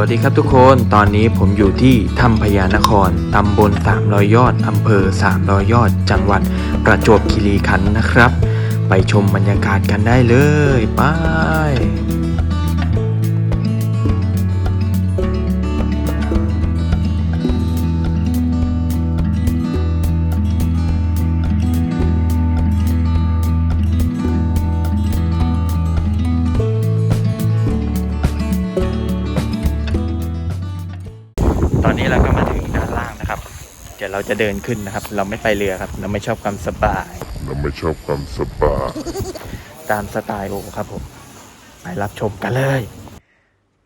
วัสดีครับทุกคน ตอนนี้ผมอยู่ที่ถ้ำพญานคร ตำบล300ยอด อำเภอ300ยอด จังหวัดประจวบคีรีขันธ์นะครับ ไปชมบรรยากาศกันได้เลย ไป เดี๋ยวเราจะเดินขึ้นนะครับ เราไม่ไปเรือครับ เราไม่ชอบความสบาย เราไม่ชอบความสบายตามสไตล์โอครับผมไปรับชมกันเลย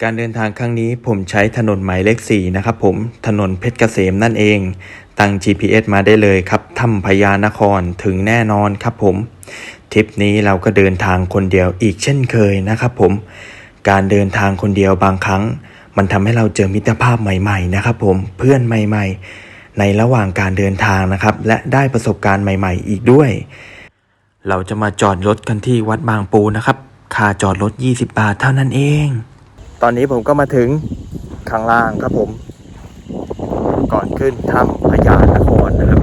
การเดินทางครั้งนี้ผมใช้ถนนหมายเลข4นะครับผมถนนเพชรเกษมนั่นเอง ตั้ง GPS มาได้เลยครับถ้ำพญานครถึงแน่นอนครับผมทริปนี้เราก็เดินทางคนเดียวอีกเช่นเคยนะครับผม การเดินทางคนเดียวบางครั้ง มันทำให้เราเจอมิตรภาพใหม่ ๆ นะครับผมเพื่อนใหม่ ๆ ในระหว่างการเดินทางนะครับ และได้ประสบการณ์ใหม่ ๆ อีกด้วย เราจะมาจอดรถกันที่วัดบางปูนะครับ ค่าจอดรถ 20 บาทเท่านั้นเอง ตอนนี้ผมก็มาถึงข้างล่างครับผม ก่อนขึ้นถ้ำพญานครนะครับ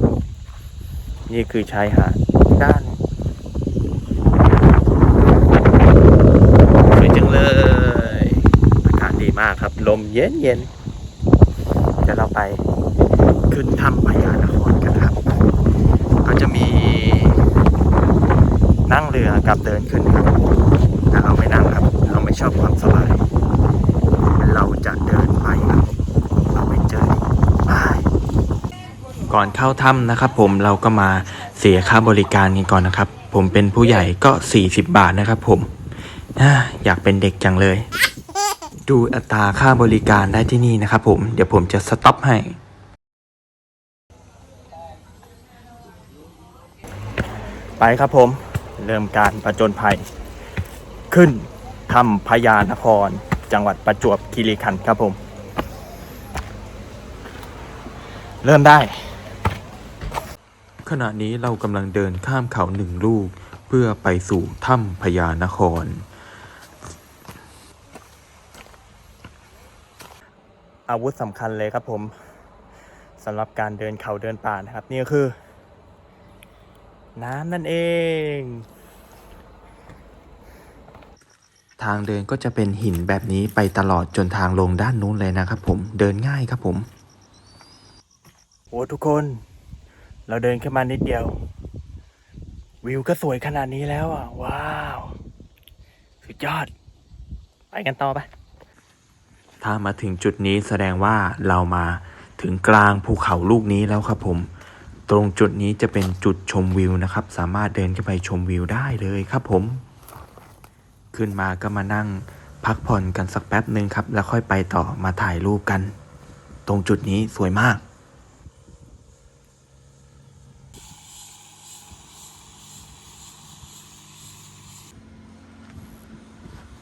นี่คือชายหาดด้านสวยจังเลย อากาศดีมากครับ ลมเย็นเย็นๆเดี๋ยวเราไป ขึ้นถ้ำพญานครกันครับ ก็จะมีนั่งเรือกับเดินขึ้นครับแต่เราไม่นั่งครับ เราไม่ชอบความสบาย เราจะเดินไปครับเราไปเจอไปก่อนเข้าถ้ำนะครับ ผมเราก็มาเสียค่าบริการกันก่อนนะครับ ผมเป็นผู้ใหญ่ก็ 40 บาทนะครับ ผมอ่าอยากเป็นเด็กจังเลย ดูอัตราค่าบริการได้ที่นี่นะครับผม เดี๋ยวผมจะสต็อปให้ ไปครับผม เริ่มการประจนภัย ขึ้นถ้ำพญานคร จังหวัดประจวบคีรีขันธ์ครับผม เริ่มได้ ขณะนี้เรากำลังเดินข้ามเขาหนึ่งลูก เพื่อไปสู่ถ้ำพญานคร อาวุธสำคัญเลยครับผมสำหรับการเดินเขาเดินป่านะครับ นี่ก็คือ น้ำนั่นเอง ทางเดินก็จะเป็นหินแบบนี้ไปตลอดจนทางลงด้านนู้นเลยนะครับผมเดินง่ายครับผมโอ้ทุกคน เราเดินแค่มานิดเดียว วิวก็สวยขนาดนี้แล้วอะ ว้าว สุดยอด ไปกันต่อไปถ้ามาถึงจุดนี้แสดงว่าเรามาถึงกลางภูเขาลูกนี้แล้วครับผม ตรงจุดนี้จะเป็นจุดชมวิวนะครับ สามารถเดินขึ้นไปชมวิวได้เลยครับผม ขึ้นมาก็มานั่งพักผ่อนกันสักแป๊บหนึ่งครับ แล้วค่อยไปต่อมาถ่ายรูปกัน ตรงจุดนี้สวยมาก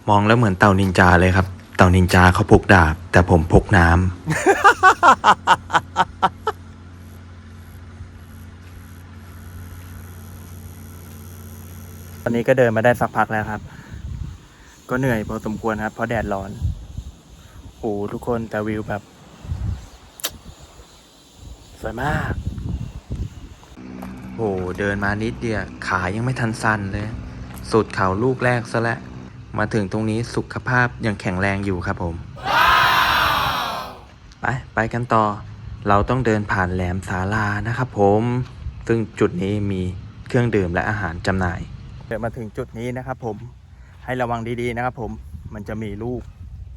มองแล้วเหมือนเต่านินจาเลยครับ เต่านินจาเขาพกดาบ แต่ผมพกน้ำ ตอ นี้ก็เดินมาได้สักพักแล้วครับ ก็เหนื่อยพอสมควรครับเพราะแดดร้อนโอ้โหทุกคนแต่วิวแบบ สวยมากโอ้โหเดินมานิดเดียวขายังไม่ทันสั่นเลย สุดเขาลูกแรกซะและ้วมาถึงตรงนี้สุขภาพยังแข็งแรงอยู่ครับผม ไปไปกันต่อ เราต้องเดินผ่านแหลมสาลานะครับผม ซึ่งจุดนี้มีเครื่องดื่มและอาหารจำหน่าย เดินมาถึงจุดนี้นะครับผมให้ระวังดีๆนะครับผมมันจะมีลูก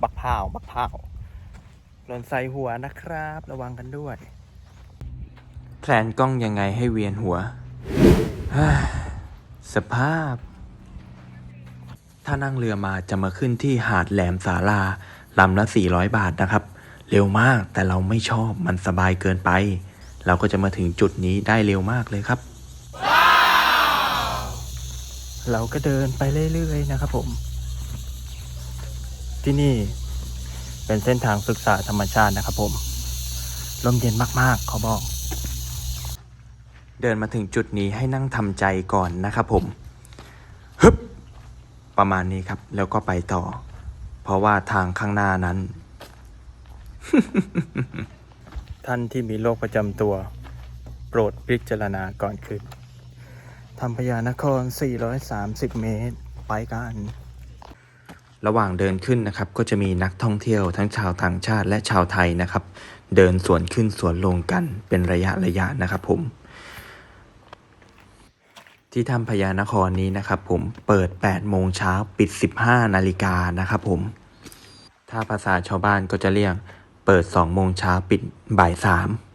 บักพ้าวบักพ้าวหล่นใส่หัวนะครับ ระวังกันด้วย แพลนกล้องยังไงให้เวียนหัว สภาพ ถ้านั่งเรือมาจะมาขึ้นที่หาดแหลมสาลาลำละ 400 บาทนะครับ เร็วมากแต่เราไม่ชอบมันสบายเกินไป เราก็จะมาถึงจุดนี้ได้เร็วมากเลยครับ เราก็เดินไปเรื่อยๆนะครับผม ที่นี่เป็นเส้นทางศึกษาธรรมชาตินะครับผมลมเย็นมากๆเขาบอก เดินมาถึงจุดนี้ให้นั่งทำใจก่อนนะครับผมฮึบประมาณนี้ครับ แล้วก็ไปต่อ เพราะว่าทางข้างหน้านั้น ท่านที่มีโรคประจำตัว โปรดพิจารณาก่อนขึ้น ทำพญานคร 430 เมตร ไปกัน ระหว่างเดินขึ้นนะครับ ก็จะมีนักท่องเที่ยวทั้งชาวต่างชาติและชาวไทยนะครับ เดินสวนขึ้นสวนลงกันเป็นระยะระยะนะครับผม ที่ถ้ำพญานครนี้นะครับ ผมเปิด 8 โมงเช้าปิด 15 นาฬิกานะครับผม ถ้าภาษาชาวบ้านก็จะเรียกเปิด 2 โมงเช้าปิดบ่าย 3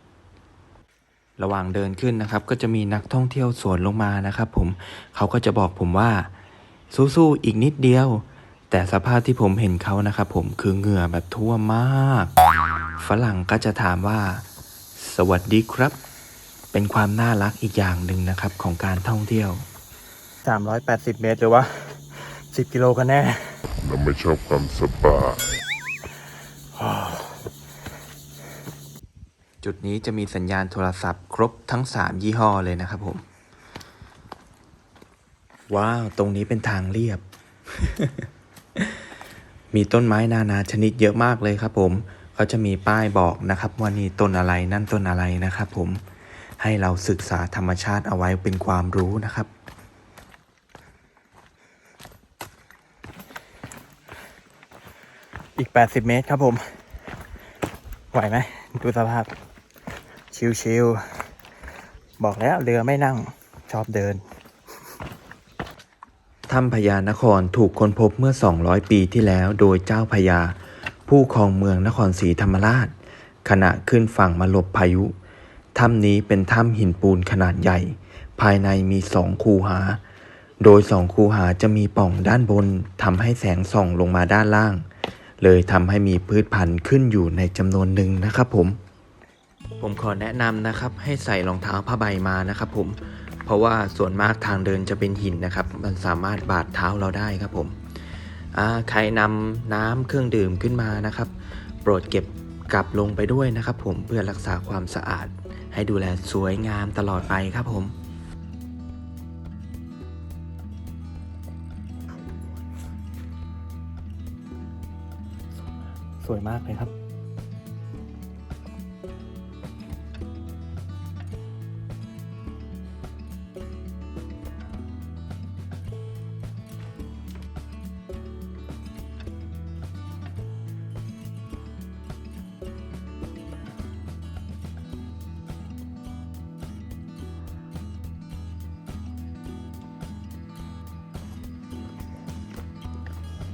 ระหว่างเดินขึ้นนะครับ ก็จะมีนักท่องเที่ยวสวนลงมานะครับ ผมเขาก็จะบอกผมว่า สู้ๆอีกนิดเดียว แต่สภาพที่ผมเห็นเขานะครับ ผมคือเหงื่อแบบท่วมมาก ฝรั่งก็จะถามว่า สวัสดีครับ เป็นความน่ารักอีกอย่างหนึ่งนะครับของการท่องเที่ยว 380 เมตรหรือว่า10กิโลกันแน่เราไม่ชอบความสบาย จุดนี้จะมีสัญญาณโทรศัพท์ครบทั้ง 3 ยี่ห้อเลยนะครับผม ว้าว ตรงนี้เป็นทางเรียบ มีต้นไม้นานาชนิดเยอะมากเลยครับผมเขาจะมีป้ายบอกนะครับว่านี่ต้นอะไรนั่นต้นอะไรนะครับผมให้เราศึกษาธรรมชาติเอาไว้เป็นความรู้นะครับ อีก 80 เมตรครับผม ไหวไหม ดูสภาพ ชิวๆบอกแล้วเรือไม่นั่งชอบเดินถ้ำพญานครถูกค้นพบเมื่อ 200 ปีที่แล้วโดยเจ้าพญา ผู้ครองเมืองนครศรีธรรมราช ขณะขึ้นฝั่งมาหลบพายุ ถ้ำนี้เป็นถ้ำหินปูนขนาดใหญ่ ภายในมีสองคูหา โดยสองคูหาจะมีป่องด้านบนทำให้แสงส่องลงมาด้านล่าง เลยทำให้มีพืชพันธุ์ขึ้นอยู่ในจำนวนหนึ่งนะครับผม ผมขอแนะนำนะครับให้ใส่รองเท้าผ้าใบมานะครับผมเพราะว่าส่วนมากทางเดินจะเป็นหินนะครับ มันสามารถบาดเท้าเราได้ครับผมใครนำน้ำเครื่องดื่มขึ้นมานะครับ โปรดเก็บกลับลงไปด้วยนะครับ ผมเพื่อรักษาความสะอาด ให้ดูแลสวยงามตลอดไปครับผมสวยมากเลยครับ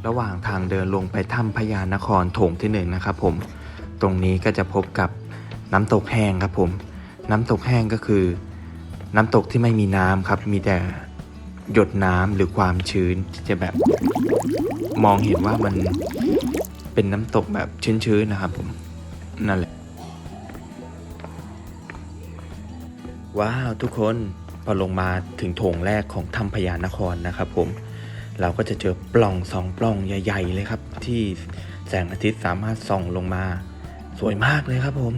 ระหว่างทางเดินลงไปถ้ำพญานครโถงที่หนึ่งนะครับผมตรงนี้ก็จะพบกับน้ำตกแห้งครับผม น้ำตกแห้งก็คือ น้ำตกที่ไม่มีน้ำครับมีแต่หยดน้ำหรือความชื้นที่จะแบบมองเห็นว่ามันเป็นน้ำตกแบบชื้นๆนะครับผมนั่นแหละว้าวทุกคนพอลงมาถึงโถงแรกของถ้ำพญานครนะครับผม เราก็จะเจอปล่องสองปล่องใหญ่ ๆ เลยครับ ที่แสงอาทิตย์สามารถส่องลงมา สวยมากเลยครับผม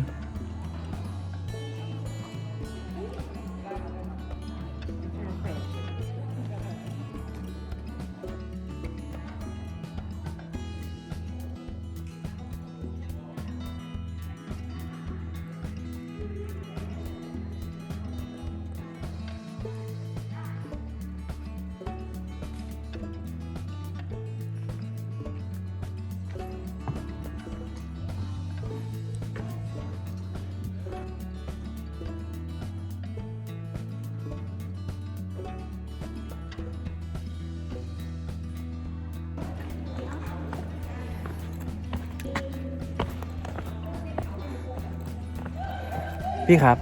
พี่ครับ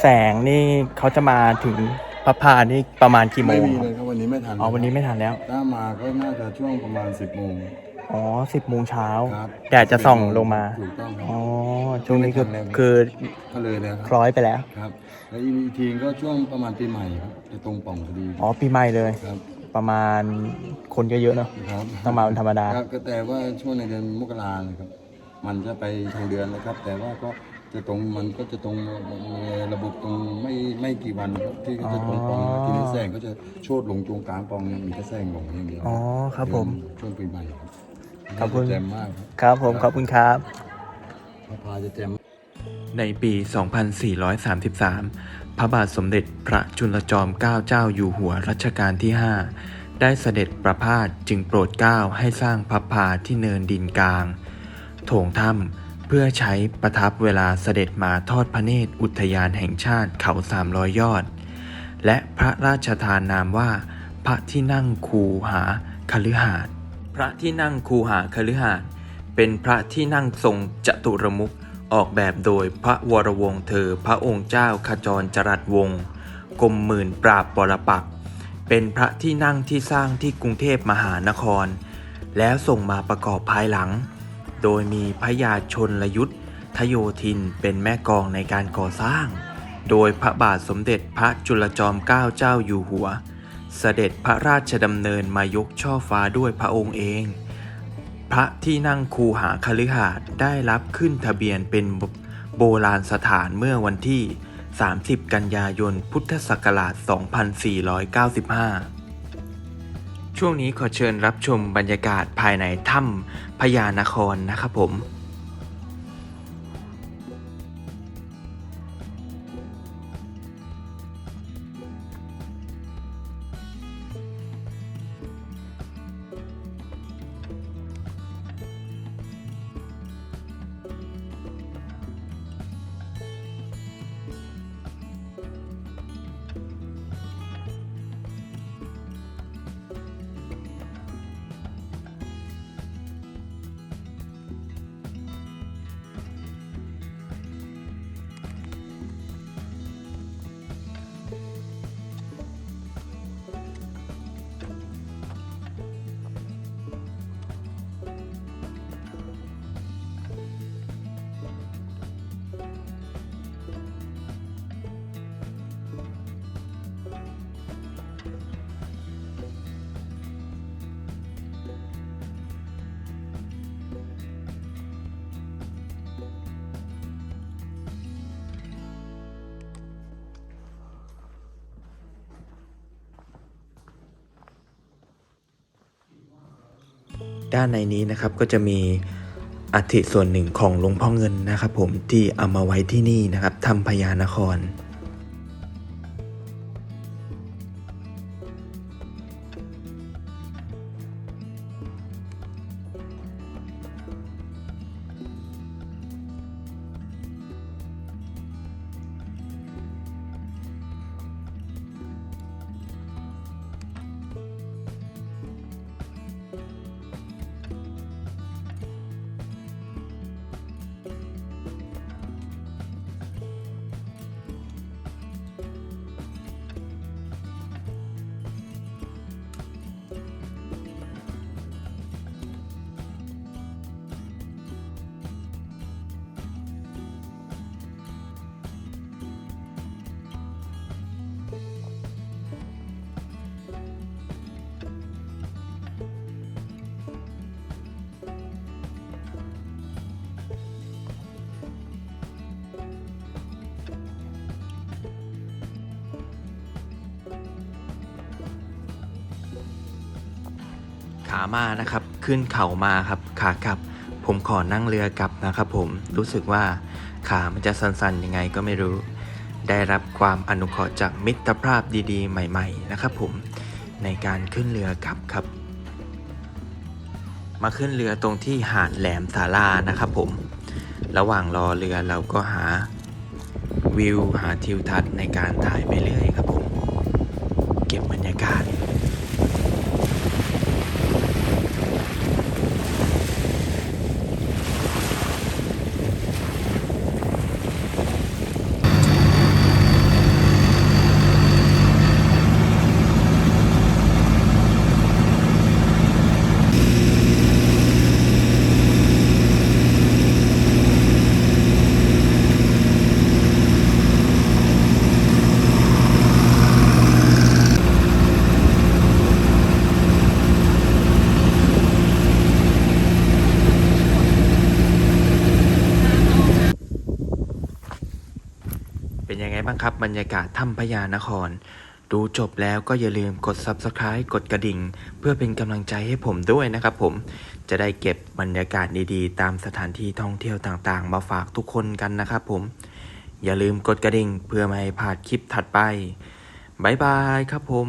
แสงนี่เขาจะมาถึงพระพานี่ประมาณกี่โมไม่งมีคเลรับยครับวันนี้ไม่ทันอ๋อวันนี้ไม่ทันแล้ว ถ้ามาก็น่าจะช่วงประมาณ 10โมงอ๋อสิบโมงเช้าครับแดดจะส่องลงมา ถูกต้องคอ๋รัอบ ช่วงนี้คือไม่ทันแล้ว คือก็เลยเลยคครับล้อยไปแล้ว ครับ แล้วอีกทีก็ช่วงประมาณปีใหม่ครับจะตรงป่องพอดีอ๋อปีใหม่เลย ครับประมาณคนก็เยอะเนอะครับต้องมาวันธรรมดา ครับก็แต่ว่าช่วงในเดือนมกรานะครับ มันจะไปทางเดือนนะครับ แต่ว่าก็ จะตรงมันก็จะตรงระบบตรงไม่ไม่กี่วันครับที่ก็จะตรงป่องอ๋อทีนี้แสงก็จะโชดลงตรงกลางป่องมีแค่แสงลงอย่างเดียวอ๋อครับผมช่วงปีใหม่ครับขอบคุณแจ่มมากครับครับผมขอบคุณครับพาจะแจ่มในปี 2433 พระบาทสมเด็จพระจุลจอมเกล้าเจ้าอยู่หัวรัชกาลที่ 5 ได้เสด็จประพาสจึงโปรดเกล้าให้สร้างพับพาที่เนินดินกลาง โถงถ้ำ เพื่อใช้ประทับเวลาเสด็จมาทอดพระเนตรอุทยานแห่งชาติเขาสามร้อยยอด และพระราชทานนามว่า พระที่นั่งคูหาคฤหาสน์พระที่นั่งคูหาคฤหาสน์เป็นพระที่นั่งทรงจตุรมุขออกแบบโดยพระวรวงศ์เธอพระองค์เจ้าขจรจรัสวงศ์กรมหมื่นปราบปรปักเป็นพระที่นั่งที่สร้างที่กรุงเทพมหานคร แล้วส่งมาประกอบภายหลัง โดยมีพระยาชนลยุทธทโยธินเป็นแม่กองในการก่อสร้าง โดยพระบาทสมเด็จพระจุลจอมเกล้าเจ้าอยู่หัว เสด็จพระราชดำเนินมายกช่อฟ้าด้วยพระองค์เอง พระที่นั่งคูหาคฤหาสน์ได้รับขึ้นทะเบียนเป็นโบโบราณสถานเมื่อวันที่ 30 กันยายน พุทธศักราช 2495 ช่วงนี้ขอเชิญรับชมบรรยากาศภายในถ้ำพญานครนะครับผม ด้านในนี้นะครับก็จะมีอัฐิส่วนหนึ่งของหลวงพ่อเงินนะครับ ผมที่เอามาไว้ที่นี่นะครับทำพญานคร ขามานะครับ ขึ้นเขามาครับ ขากลับ ผมขอนั่งเรือกลับนะครับผมรู้สึกว่าขามันจะสั่นๆยังไงก็ไม่รู้ ได้รับความอนุเคราะห์จากมิตรภาพดีๆ ใหม่ ๆ นะครับผมในการขึ้นเรือกลับครับ มาขึ้นเรือตรงที่หาดแหลมสาลานะครับผม ระหว่างรอเรือเราก็หาวิวหาทิวทัศน์ในการถ่ายไปเรื่อยครับผม เก็บบรรยากาศ เป็นยังไงบ้างครับ บรรยากาศถ้ำพญานคร ดูจบแล้วก็อย่าลืมกด Subscribe กดกระดิ่ง เพื่อเป็นกำลังใจให้ผมด้วยนะครับผมจะได้เก็บบรรยากาศดีๆ ตามสถานที่ท่องเที่ยวต่างๆ มาฝากทุกคนกันนะครับผม อย่าลืมกดกระดิ่งเพื่อไม่ให้พลาดคลิปถัดไปบายบายครับผม